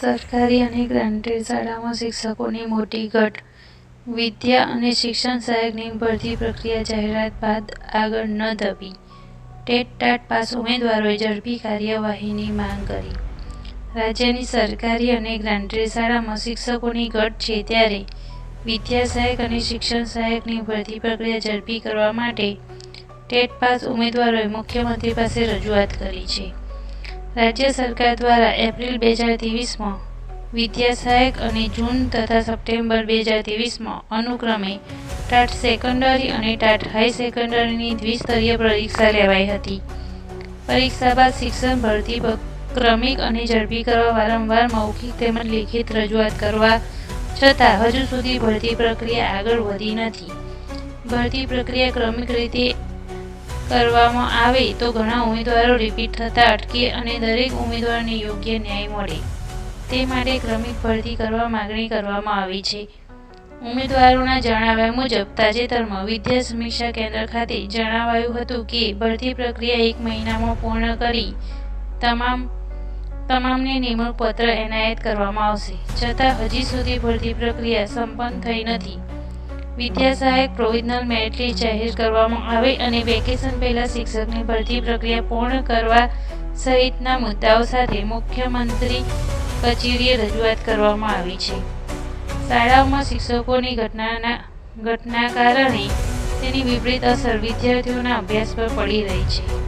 સરકારી અને ગ્રાન્ટેડ શાળામાં શિક્ષકોની મોટી ઘટ. વિદ્યા અને શિક્ષણ સહાયકની ભરતી પ્રક્રિયા જાહેરાત બાદ આગળ ન ધપી ટેટ ટાટ પાસ ઉમેદવારોએ ઝડપી કાર્યવાહીની માંગ કરી. રાજ્યની સરકારી અને ગ્રાન્ટેડ શાળામાં શિક્ષકોની ઘટ છે ત્યારે વિદ્યા સહાયક અને શિક્ષણ સહાયકની ભરતી પ્રક્રિયા ઝડપી કરવા માટે ટેટ પાસ ઉમેદવારોએ મુખ્યમંત્રી પાસે રજૂઆત કરી છે. રાજ્ય સરકાર દ્વારા એપ્રિલ બે હજાર ત્રેવીસમાં વિદ્યા સહાયક અને જૂન તથા સપ્ટેમ્બર બે હજાર ત્રેવીસમાં અનુક્રમે ટાટ સેકન્ડરી અને ટાટ હાઈ સેકન્ડરીની દ્વિસ્તરીય પરીક્ષા લેવાઈ હતી. પરીક્ષા બાદ શિક્ષણ ભરતી ક્રમિક અને ઝડપી કરવા વારંવાર મૌખિક તેમજ લેખિત રજૂઆત કરવા છતાં હજુ સુધી ભરતી પ્રક્રિયા આગળ વધી નથી. ભરતી પ્રક્રિયા ક્રમિક રીતે કરવામાં આવે તો ઘણા ઉમેદવારો રિપીટ થતા અટકે અને દરેક ઉમેદવારને યોગ્ય ન્યાય મળે. તે માટે ક્રમિક ભરતી કરવા માગણી કરવામાં આવી છે. ઉમેદવારોના જણાવ્યા મુજબ, તાજેતરમાં વિદ્યા સમીક્ષા કેન્દ્ર ખાતે જણાવાયું હતું કે, ભરતી પ્રક્રિયા એક મહિનામાં પૂર્ણ કરી તમામ, તમામને નિમણૂક પત્ર એનાયત કરવામાં આવશે. છતાં, હજી સુધી ભરતી પ્રક્રિયા સંપન્ન થઈ નથી. વિદ્યા સહાયક પ્રોવિઝનલ મેરિટ લિસ્ટ જાહેર કરવામાં આવે અને વેકેશન પહેલા શિક્ષકની ભરતી પ્રક્રિયા પૂર્ણ કરવા સહિતના મુદ્દાઓ સાથે મુખ્યમંત્રી કચેરીએ રજૂઆત કરવામાં આવી છે. શાળાઓમાં શિક્ષકોની ઘટનાના, ઘટના કારણે તેની વિપરીત અસર વિદ્યાર્થીઓના અભ્યાસ પર પડી રહી છે.